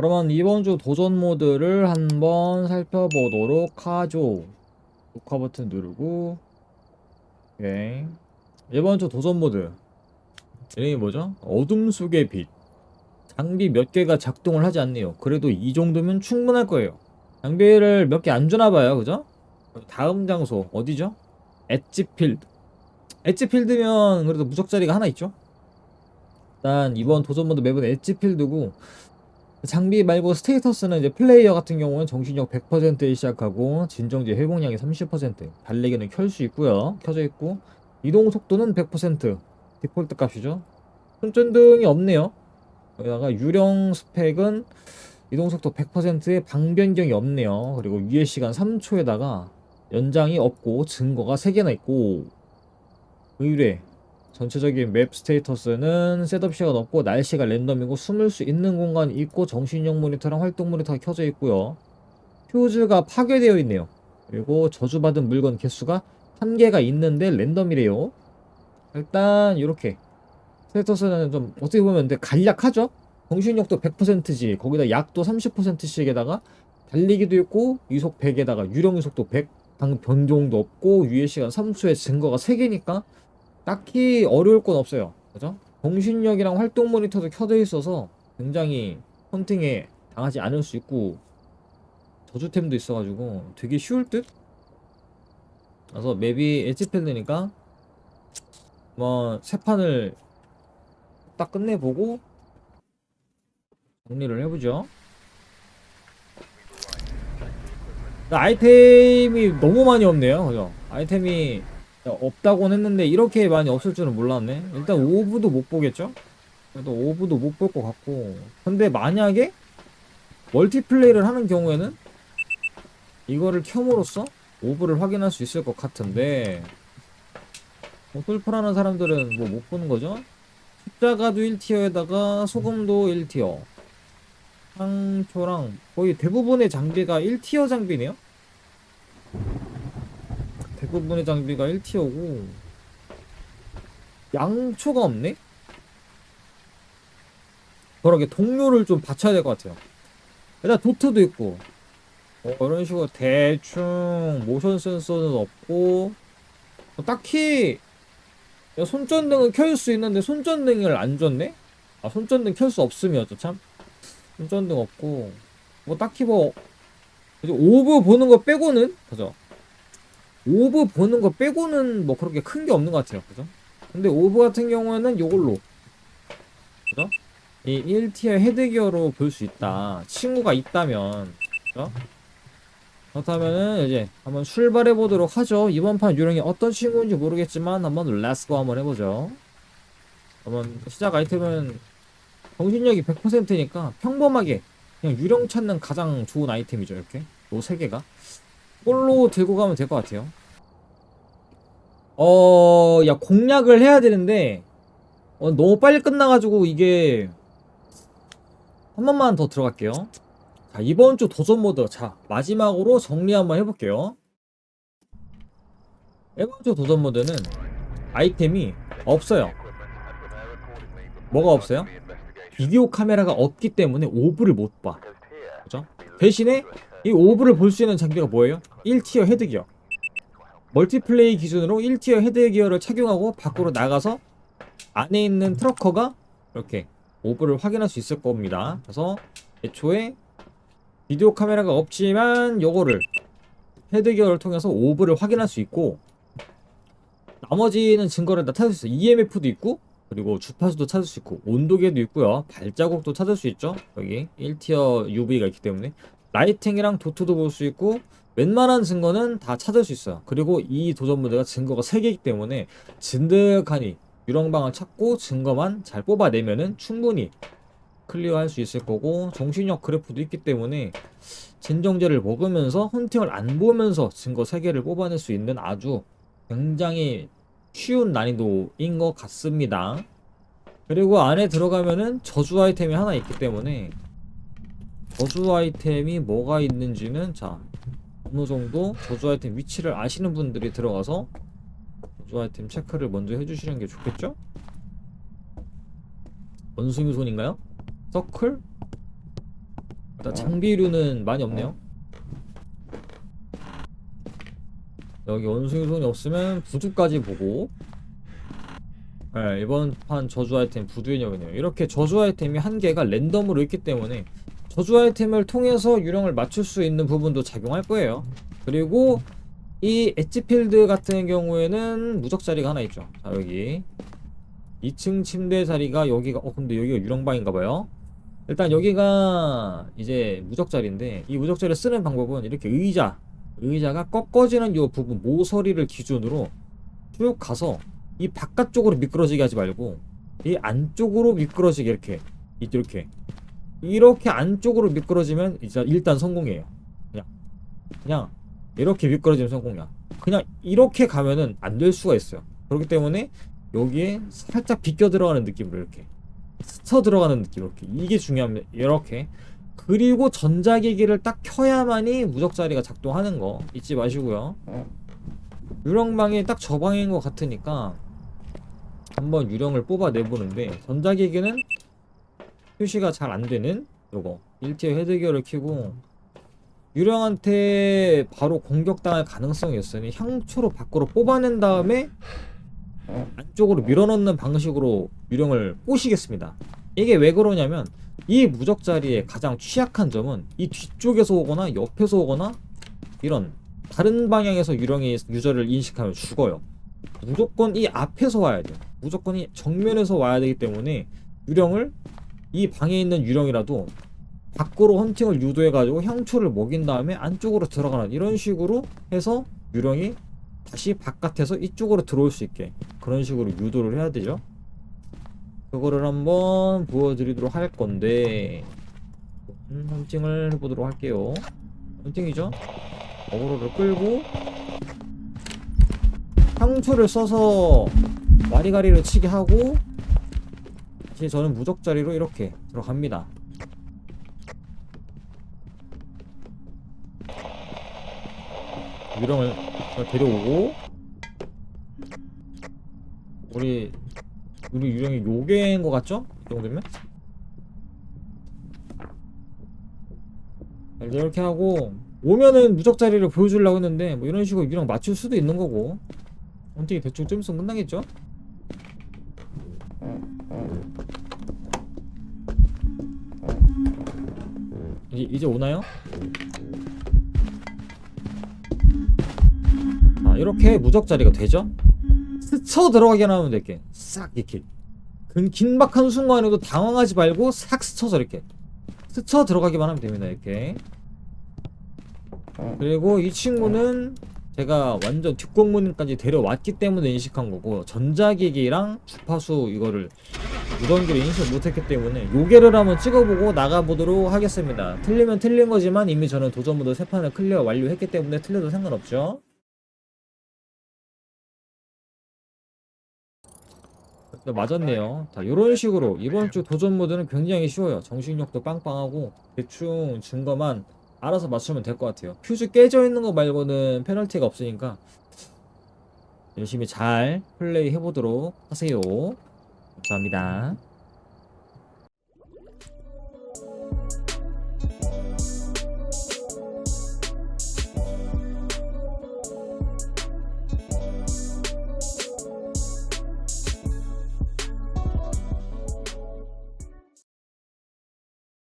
그러면 이번 주 도전 모드를 한번 살펴보도록 하죠. 녹화 버튼 누르고 오케이. 이번 주 도전 모드 이름이 뭐죠? 어둠 속의 빛 장비 몇 개가 작동을 하지 않네요. 그래도 이 정도면 충분할 거예요. 장비를 몇 개 안 주나 봐요. 그죠? 다음 장소 어디죠? 엣지필드 엣지필드면 그래도 무적자리가 하나 있죠? 일단 이번 도전 모드 맵은 엣지필드고 장비 말고 스테이터스는 이제 플레이어 같은 경우는 정신력 100%에 시작하고 진정제 회복량이 30% 달리기는 켤 수 있고요. 켜져 있고 이동 속도는 100% 디폴트 값이죠. 손전등이 없네요. 여기다가 유령 스펙은 이동 속도 100%에 방변경이 없네요. 그리고 유예 시간 3초에다가 연장이 없고 증거가 3개나 있고 의뢰 전체적인 맵 스테이터스는 셋업 시간 없고 날씨가 랜덤이고 숨을 수 있는 공간이 있고 정신력 모니터랑 활동 모니터가 켜져 있고요. 퓨즈가 파괴되어 있네요. 그리고 저주받은 물건 개수가 한 개가 있는데 랜덤이래요. 일단 이렇게 스테이터스는 좀 어떻게 보면 근데 간략하죠. 정신력도 100%지 거기다 약도 30%씩에다가 달리기도 있고 이속 100에다가 유령 이속도 100, 방 변동도 없고 유예 시간 3초에 증거가 3개니까 딱히 어려울 건 없어요. 그죠? 정신력이랑 활동 모니터도 켜져 있어서 굉장히 헌팅에 당하지 않을 수 있고 저주템도 있어가지고 되게 쉬울 듯? 그래서 맵이 엣지필드니까 뭐세 판을 딱 끝내보고 정리를 해보죠. 아이템이 너무 많이 없네요. 그죠? 아이템이 없다고는 했는데 이렇게 많이 없을 줄은 몰랐네. 일단 오브도 못 보겠죠? 그래도 오브도 못 볼 것 같고. 근데 만약에 멀티플레이를 하는 경우에는 이거를 켬으로써 오브를 확인할 수 있을 것 같은데 뭐 꿀풀하는 사람들은 뭐 못 보는 거죠? 십자가도 1티어에다가 소금도 1티어 상표랑 거의 대부분의 장비가 1티어 장비네요? 대부분의 장비가 1티어고 양초가 없네? 그러게 동료를 좀 받쳐야 될 것 같아요 일단 도트도 있고 어, 이런 식으로 대충 모션 센서는 없고 뭐 딱히 야, 손전등은 켤 수 있는데 손전등을 안 줬네? 아 손전등 켤 수 없음이었죠 참 손전등 없고 뭐 딱히 뭐 오브 보는 거 빼고는 그죠 오브 보는 거 빼고는 뭐 그렇게 큰 게 없는 것 같아요. 그죠? 근데 오브 같은 경우에는 요걸로 그죠? 이 1티어 헤드기어로 볼 수 있다. 친구가 있다면 그죠? 그렇다면은 이제 한번 출발해 보도록 하죠. 이번 판 유령이 어떤 친구인지 모르겠지만 한번 렛츠고 한번 해보죠. 한번 시작 아이템은 정신력이 100%니까 평범하게 그냥 유령 찾는 가장 좋은 아이템이죠. 이렇게 요 세 개가. 볼로 들고 가면 될 것 같아요. 어, 야, 공략을 해야 되는데, 어, 너무 빨리 끝나가지고 이게, 한 번만 더 들어갈게요. 자, 이번 주 도전 모드. 자, 마지막으로 정리 한번 해볼게요. 이번 주 도전 모드는 아이템이 없어요. 뭐가 없어요? 비디오 카메라가 없기 때문에 오브를 못 봐. 그죠? 대신에 이 오브를 볼 수 있는 장비가 뭐예요? 1티어 헤드기어. 멀티플레이 기준으로 1티어 헤드기어를 착용하고 밖으로 나가서 안에 있는 트럭커가 이렇게 오브를 확인할 수 있을 겁니다. 그래서 애초에 비디오 카메라가 없지만 요거를 헤드기어를 통해서 오브를 확인할 수 있고 나머지는 증거를 다 찾을 수 있어요. EMF도 있고 그리고 주파수도 찾을 수 있고 온도계도 있고요. 발자국도 찾을 수 있죠. 여기 1티어 UV가 있기 때문에 라이팅이랑 도트도 볼 수 있고 웬만한 증거는 다 찾을 수 있어요. 그리고 이 도전 모드가 증거가 3개이기 때문에 진득하니 유령방을 찾고 증거만 잘 뽑아내면은 충분히 클리어할 수 있을 거고 정신력 그래프도 있기 때문에 진정제를 먹으면서 헌팅을 안 보면서 증거 3개를 뽑아낼 수 있는 아주 굉장히 쉬운 난이도인 것 같습니다. 그리고 안에 들어가면은 저주 아이템이 하나 있기 때문에 저주 아이템이 뭐가 있는지는 자 어느 정도 저주 아이템 위치를 아시는 분들이 들어가서 저주 아이템 체크를 먼저 해주시는 게 좋겠죠? 원숭이 손인가요? 서클? 일단 장비류는 많이 없네요. 여기 원숭이 손이 없으면 부두까지 보고 네, 이번 판 저주 아이템 부두의 녀이네요 이렇게 저주 아이템이 한 개가 랜덤으로 있기 때문에 저주 아이템을 통해서 유령을 맞출 수 있는 부분도 작용할 거예요. 그리고 이 엣지필드 같은 경우에는 무적 자리가 하나 있죠. 자 여기. 2층 침대 자리가 여기가 어 근데 여기가 유령방인가봐요. 일단 여기가 이제 무적 자리인데 이 무적 자리를 쓰는 방법은 이렇게 의자 의자가 꺾어지는 요 부분 모서리를 기준으로 쭉 가서 이 바깥쪽으로 미끄러지게 하지 말고 이 안쪽으로 미끄러지게 이렇게 이렇게 이렇게 안쪽으로 미끄러지면 이제 일단 성공이에요. 그냥 그냥 이렇게 미끄러지면 성공이야. 그냥 이렇게 가면은 안 될 수가 있어요. 그렇기 때문에 여기에 살짝 비껴 들어가는 느낌으로 이렇게 스쳐 들어가는 느낌 이렇게 이게 중요합니다. 이렇게 그리고 전자기기를 딱 켜야만이 무적 자리가 작동하는 거 잊지 마시고요. 유령방이 딱 저 방인 것 같으니까 한번 유령을 뽑아내 보는데 전자기기는 표시가 잘 안 되는 요거 1티어 헤드기어를 켜고 유령한테 바로 공격당할 가능성이 있으니 향초로 밖으로 뽑아낸 다음에 안쪽으로 밀어넣는 방식으로 유령을 꼬시겠습니다. 이게 왜 그러냐면 이 무적 자리의 가장 취약한 점은 이 뒤쪽에서 오거나 옆에서 오거나 이런 다른 방향에서 유령이 유저를 인식하면 죽어요. 무조건 이 앞에서 와야 돼요. 무조건 이 정면에서 와야 되기 때문에 유령을 이 방에 있는 유령이라도 밖으로 헌팅을 유도해가지고 향초를 먹인 다음에 안쪽으로 들어가는 이런 식으로 해서 유령이 다시 바깥에서 이쪽으로 들어올 수 있게 그런 식으로 유도를 해야 되죠. 그거를 한번 보여드리도록 할 건데 음, 헌팅을 해보도록 할게요. 헌팅이죠. 어그로를 끌고 향초를 써서 와리가리를 치게 하고 다시 저는 무적자리로 이렇게 들어갑니다. 유령을 데려오고 우리 우리 유령이 요괴인 것 같죠? 이 정도면? 자, 이제 이렇게 하고 오면은 무적 자리를 보여주려고 했는데 뭐 이런 식으로 유령 맞출 수도 있는 거고 언택이 대충 좀 있으면 끝나겠죠? 이제, 이제 오나요? 아 이렇게 무적 자리가 되죠? 스쳐 들어가기만 하면 될게 싹 이렇게 그 긴박한 순간에도 당황하지 말고 싹 스쳐서 이렇게 스쳐 들어가기만 하면 됩니다 이렇게 그리고 이 친구는 제가 완전 뒷공문까지 데려왔기 때문에 인식한 거고 전자기기랑 주파수 이거를 무전기를 인식 못했기 때문에 요게를 한번 찍어보고 나가보도록 하겠습니다 틀리면 틀린 거지만 이미 저는 도전 모드 세 판을 클리어 완료했기 때문에 틀려도 상관없죠 네, 맞았네요. 자, 이런 식으로 이번 주 도전 모드는 굉장히 쉬워요. 정신력도 빵빵하고 대충 증거만 알아서 맞추면 될 것 같아요. 퓨즈 깨져 있는 거 말고는 페널티가 없으니까 열심히 잘 플레이 해보도록 하세요. 감사합니다.